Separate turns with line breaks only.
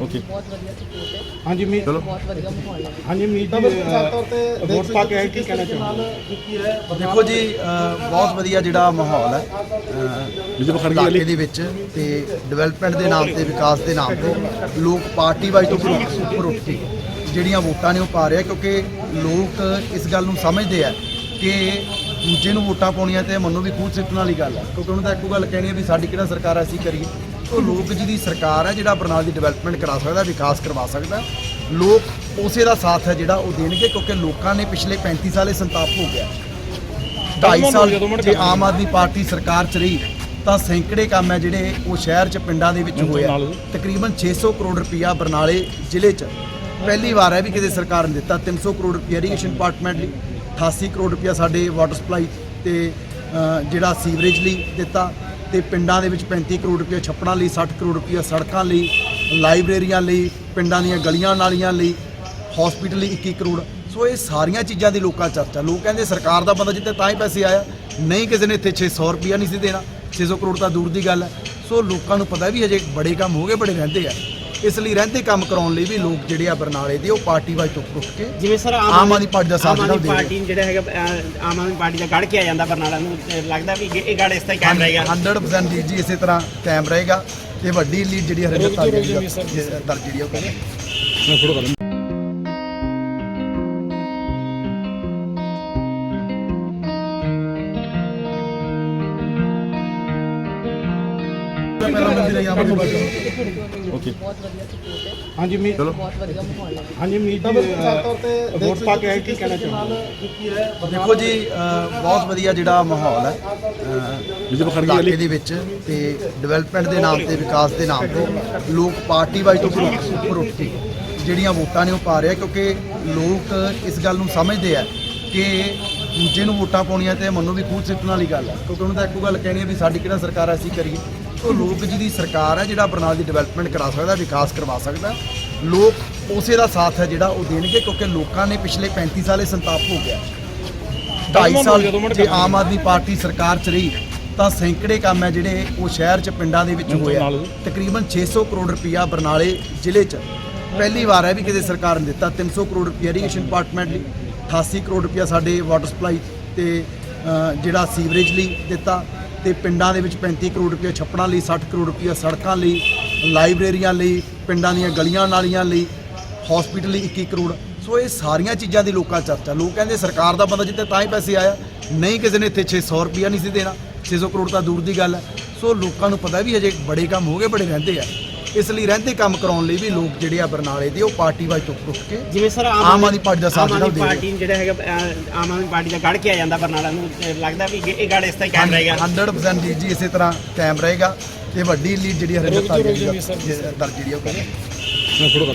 Okay.
ਬਹੁਤ ਵਧੀਆ support ਹੈ।
ਹਾਂਜੀ ਮੀਤ
ਚਲੋ।
ਬਹੁਤ ਵਧੀਆ ਮਾਹੌਲ ਹੈ।
ਹਾਂਜੀ ਮੀਤ ਜੀ ਵੋਟ ਪਾ ਕੇ ਆਏ ਕੀ ਕਹਿਣਾ ਚਾਹੁੰਦੇ
ਦੇਖੋ ਜੀ ਬਹੁਤ ਵਧੀਆ ਜਿਹੜਾ ਮਾਹੌਲ ਹੈ। ਇਲਾਕੇ ਦੇ ਵਿੱਚ ਤੇ ਡਿਵੈਲਪਮੈਂਟ ਦੇ ਨਾਮ ਤੇ ਵਿਕਾਸ ਦੇ ਨਾਮ ਤੇ ਲੋਕ ਪਾਰਟੀ ਵਾਈਜ਼ ਤੋਂ ਉੱਪਰ ਉੱਠ- ਉੱਪਰ ਉੱਠ ਕੇ ਜਿਹੜੀਆਂ ਵੋਟਾਂ ਨੇ ਉਹ ਪਾ ਰਿਹਾ ਕਿਉਂਕਿ ਲੋਕ ਇਸ ਗੱਲ ਨੂੰ ਸਮਝਦੇ ਆ ਕਿ ਦੂਜੇ ਨੂੰ ਵੋਟਾਂ ਪਾਉਣੀਆਂ ਤੇ ਮੰਨੋ ਵੀ ਖੂਦ ਸਿੱਟਣ ਵਾਲੀ ਗੱਲ ਹੈ। ਕਿਉਂਕਿ ਉਹਨਾਂ ਦਾ ਇੱਕੋ ਗੱਲ ਕਹਿਣੀ ਹੈ ਵੀ ਸਾਡੀ ਕਿਹੜਾ ਸਰਕਾਰ ਅਸੀਂ ਕਰੀਏ। ਉਹ ਲੋਕ ਜਿਹਦੀ ਸਰਕਾਰ ਹੈ ਜਿਹੜਾ ਬਰਨਾਲ ਦੀ ਡਿਵੈਲਪਮੈਂਟ ਕਰਾ ਸਕਦਾ ਵਿਕਾਸ ਕਰਵਾ ਸਕਦਾ। ਲੋਕ ਉਸੇ ਦਾ ਸਾਥ ਹੈ ਜਿਹੜਾ ਉਹ ਦੇਣਗੇ ਕਿਉਂਕਿ ਲੋਕਾਂ ਨੇ ਪਿਛਲੇ 35 ਸਾਲੇ ਸੰਤਾਪ ਹੋ ਗਿਆ। 2.5 ਸਾਲ ਜੇ ਆਮ ਆਦਮੀ ਪਾਰਟੀ ਸਰਕਾਰ ਚ ਰਹੀ ਤਾਂ ਸੈਂਕੜੇ ਕੰਮ ਹੈ ਜਿਹੜੇ ਉਹ ਸ਼ਹਿਰ ਚ ਪਿੰਡਾਂ ਦੇ ਵਿੱਚ ਹੋਇਆ ਤਕਰੀਬਨ 600 ਕਰੋੜ ਰੁਪਇਆ ਬਰਨਾਲੇ ਜ਼ਿਲ੍ਹੇ ਚ। ਪਹਿਲੀ ਵਾਰ ਹੈ ਵੀ ਕਿਸੇ ਸਰਕਾਰ ਨੇ ਦਿੱਤਾ 300 ਕਰੋੜ ਰੁਪਇਆ ਇਰੀਗੇਸ਼ਨ ਡਿਪਾਰਟਮੈਂਟ ਲਈ 88 ਕਰੋੜ ਰੁਪਇਆ ਸਾਡੇ ਵਾਟਰ ਸਪਲਾਈ ਤੇ ਜਿਹੜਾ ਸੀਵਰੇਜ ਲਈ ਦਿੱਤਾ। ਤੇ ਪਿੰਡਾਂ ਦੇ ਵਿੱਚ 35 ਕਰੋੜ ਰੁਪਇਆ ਛੱਪੜਾਂ ਲਈ 60 ਕਰੋੜ ਰੁਪਇਆ ਸੜਕਾਂ ਲਈ, ਲਾਇਬ੍ਰੇਰੀਆਂ ਲਈ, ਪਿੰਡਾਂ ਦੀਆਂ ਗਲੀਆਂ ਨਾਲੀਆਂ ਲਈ ਹਸਪੀਟਲ ਲਈ 21 ਕਰੋੜ। ਸੋ ਇਹ ਸਾਰੀਆਂ ਚੀਜ਼ਾਂ ਦੀ ਲੋਕਾਂ ਚਰਚਾ। ਲੋਕ ਕਹਿੰਦੇ ਸਰਕਾਰ ਦਾ ਬੰਦਾ ਜਿੱਤੇ ਤਾਂ ਹੀ ਪੈਸੇ ਆਇਆ, ਨਹੀਂ ਕਿਸੇ ਨੇ ਇੱਥੇ 600 ਰੁਪਿਆ ਨਹੀਂ ਸੀ ਦੇਣਾ। 600 ਕਰੋੜ ਤਾਂ ਦੂਰ ਦੀ ਗੱਲ ਹੈ। ਸੋ ਲੋਕਾਂ ਨੂੰ ਪਤਾ ਵੀ ਹਜੇ ਬੜੇ ਕੰਮ ਹੋ ਗਏ, ਬੜੇ ਰਹਿੰਦੇ ਆ। ਇਸ ਲਈ ਰਹਿੰਦੇ ਕੰਮ ਕਰਾਉਣ ਲਈ ਵੀ ਲੋਕ ਜਿਹੜੇ ਆ ਬਰਨਾਲੇ ਦੇ ਉਹ ਪਾਰਟੀ ਵਾਈਜ਼ ਤੋਂ ਉੱਠ ਕੇ
ਜਿਵੇਂ ਸਰ
ਆਮ ਆਦਮੀ ਪਾਰਟੀ ਦਾ ਸਾਥ ਜਿਹੜਾ ਦੇ।
ਪਾਰਟੀ ਜਿਹੜਾ ਹੈਗਾ ਆਮ ਆਦਮੀ ਪਾਰਟੀ ਦਾ ਗੜ ਕੇ ਆ ਜਾਂਦਾ ਬਰਨਾਲਾ ਨੂੰ ਲੱਗਦਾ ਵੀ ਇਹ ਗੜ ਇਸ ਤਰ੍ਹਾਂ ਹੀ ਕਾਇਮ ਰਹੇਗਾ।
100% ਜੀ ਜੀ ਇਸੇ ਤਰ੍ਹਾਂ ਕਾਇਮ ਰਹੇਗਾ। ਤੇ ਵੱਡੀ ਲੀਡ ਜਿਹੜੀ ਹਰਿੰਦਰ ਦੀ ਦਰਜ ਜਿਹੜੀ ਉਹ ਕਰੇ
ਓਕੇ।
ਬਹੁਤ ਵਧੀਆ ਸਪੋਰਟ ਹੈ।
ਹਾਂਜੀ ਮੀਤ।
ਚਲੋ।
ਬਹੁਤ ਵਧੀਆ ਮਾਹੌਲ ਹੈ।
ਹਾਂਜੀ ਮੀਤ ਜੀ ਵੋਟ ਪਾ ਕੇ ਆਏ ਕੀ ਕਹਿਣਾ ਚਾਹੁੰਦੇ
ਦੇਖੋ ਜੀ ਬਹੁਤ ਵਧੀਆ ਜਿਹੜਾ ਮਾਹੌਲ ਹੈ।
ਜਿਹਦੇ ਪਖੜ
ਇਲਾਕੇ ਦੇ ਵਿੱਚ ਤੇ ਡਿਵੈਲਪਮੈਂਟ ਦੇ ਨਾਮ ਤੇ ਵਿਕਾਸ ਦੇ ਨਾਮ ਤੇ ਲੋਕ ਪਾਰਟੀ ਵਾਈਜ਼ ਤੋਂ ਉੱਪਰ ਉੱਠ- ਉੱਪਰ ਉੱਠ ਕੇ ਜਿਹੜੀਆਂ ਵੋਟਾਂ ਨੇ ਉਹ ਪਾ ਰਿਹਾ ਕਿਉਂਕਿ ਲੋਕ ਇਸ ਗੱਲ ਨੂੰ ਸਮਝਦੇ ਆ ਕਿ ਦੂਜੇ ਨੂੰ ਵੋਟਾਂ ਪਾਉਣੀਆਂ ਤੇ ਮੰਨੋ ਵੀ ਖੂਦ ਸਿੱਟਣ ਵਾਲੀ ਗੱਲ ਹੈ। ਕਿਉਂਕਿ ਉਹਨਾਂ ਦਾ ਇੱਕੋ ਗੱਲ ਕਹਿਣੀ ਹੈ ਵੀ ਸਾਡੀ ਕਿਹੜਾ ਸਰਕਾਰ ਅਸੀਂ ਕਰੀਏ। ਉਹ ਲੋਕ ਜਿਹਦੀ ਸਰਕਾਰ ਹੈ ਜਿਹੜਾ ਬਰਨਾਲ ਦੀ ਡਿਵੈਲਪਮੈਂਟ ਕਰਾ ਸਕਦਾ ਵਿਕਾਸ ਕਰਵਾ ਸਕਦਾ ਲੋਕ ਉਸੇ ਦਾ ਸਾਥ ਹੈ ਜਿਹੜਾ ਉਹ ਦੇਣਗੇ ਕਿਉਂਕਿ ਲੋਕਾਂ ਨੇ ਪਿਛਲੇ 35 ਸਾਲੇ ਸੰਤਾਪ ਹੋ ਗਿਆ। 2.5 ਸਾਲ ਜੇ ਆਮ ਆਦਮੀ ਪਾਰਟੀ ਸਰਕਾਰ ਚ ਰਹੀ ਤਾਂ ਸੈਂਕੜੇ ਕੰਮ ਹੈ ਜਿਹੜੇ ਉਹ ਸ਼ਹਿਰ ਚ ਪਿੰਡਾਂ ਦੇ ਵਿੱਚ ਹੋਇਆ ਤਕਰੀਬਨ 600 ਕਰੋੜ ਰੁਪਇਆ ਬਰਨਾਲੇ ਜ਼ਿਲ੍ਹੇ ਚ। ਪਹਿਲੀ ਵਾਰ ਹੈ ਵੀ ਕਿਸੇ ਸਰਕਾਰ ਨੇ ਦਿੱਤਾ 300 ਕਰੋੜ ਰੁਪਇਆ ਇਰੀਗੇਸ਼ਨ ਡਿਪਾਰਟਮੈਂਟ ਲਈ 88 ਕਰੋੜ ਰੁਪਇਆ ਸਾਡੇ ਵਾਟਰ ਸਪਲਾਈ ਤੇ ਜਿਹੜਾ ਸੀਵਰੇਜ ਲਈ ਦਿੱਤਾ। ਤੇ ਪਿੰਡਾਂ ਦੇ ਵਿੱਚ 35 ਕਰੋੜ ਰੁਪਇਆ ਛੱਪੜਾਂ ਲਈ 60 ਕਰੋੜ ਰੁਪਇਆ ਸੜਕਾਂ ਲਈ, ਲਾਇਬ੍ਰੇਰੀਆਂ ਲਈ, ਪਿੰਡਾਂ ਦੀਆਂ ਗਲੀਆਂ ਨਾਲੀਆਂ ਲਈ ਹਸਪੀਟਲ ਲਈ 21 ਕਰੋੜ। ਸੋ ਇਹ ਸਾਰੀਆਂ ਚੀਜ਼ਾਂ ਦੀ ਲੋਕਾਂ ਚਰਚਾ। ਲੋਕ ਕਹਿੰਦੇ ਸਰਕਾਰ ਦਾ ਬੰਦਾ ਜਿੱਤੇ ਤਾਂ ਹੀ ਪੈਸੇ ਆਇਆ, ਨਹੀਂ ਕਿਸੇ ਨੇ ਇੱਥੇ 600 ਰੁਪਿਆ ਨਹੀਂ ਸੀ ਦੇਣਾ। 600 ਕਰੋੜ ਤਾਂ ਦੂਰ ਦੀ ਗੱਲ ਹੈ। ਸੋ ਲੋਕਾਂ ਨੂੰ ਪਤਾ ਵੀ ਹਜੇ ਬੜੇ ਕੰਮ ਹੋ ਗਏ, ਬੜੇ ਰਹਿੰਦੇ ਆ। ਇਸ ਲਈ ਰਹਿੰਦੇ ਕੰਮ ਕਰਾਉਣ ਲਈ ਵੀ ਲੋਕ ਜਿਹੜੇ ਆ ਬਰਨਾਲੇ ਦੇ ਉਹ ਪਾਰਟੀ ਵਾਈਜ਼ ਤੋਂ ਉੱਠ ਕੇ
ਜਿਵੇਂ ਸਰ
ਆਮ ਆਦਮੀ ਪਾਰਟੀ ਦਾ ਸਾਥ ਜਿਹੜਾ ਦੇ ਰਿਹਾ।
ਪਾਰਟੀ ਜਿਹੜਾ ਹੈਗਾ ਆਮ ਆਦਮੀ ਪਾਰਟੀ ਦਾ ਗੜ ਕੇ ਆ ਜਾਂਦਾ ਬਰਨਾਲਾ ਨੂੰ ਤੇ ਲੱਗਦਾ ਵੀ ਇਹ ਗੜ ਇਸ ਤਰ੍ਹਾਂ ਹੀ ਕਾਇਮ ਰਹੇਗਾ।
100% ਜੀ ਜੀ ਇਸੇ ਤਰ੍ਹਾਂ ਕਾਇਮ ਰਹੇਗਾ। ਤੇ ਵੱਡੀ ਲੀਡ ਜਿਹੜੀ ਹਰਿੰਦਰ ਤਾਜ ਦੀ ਦਰਜ ਜਿਹੜੀ ਆ ਉਹ
ਕਰ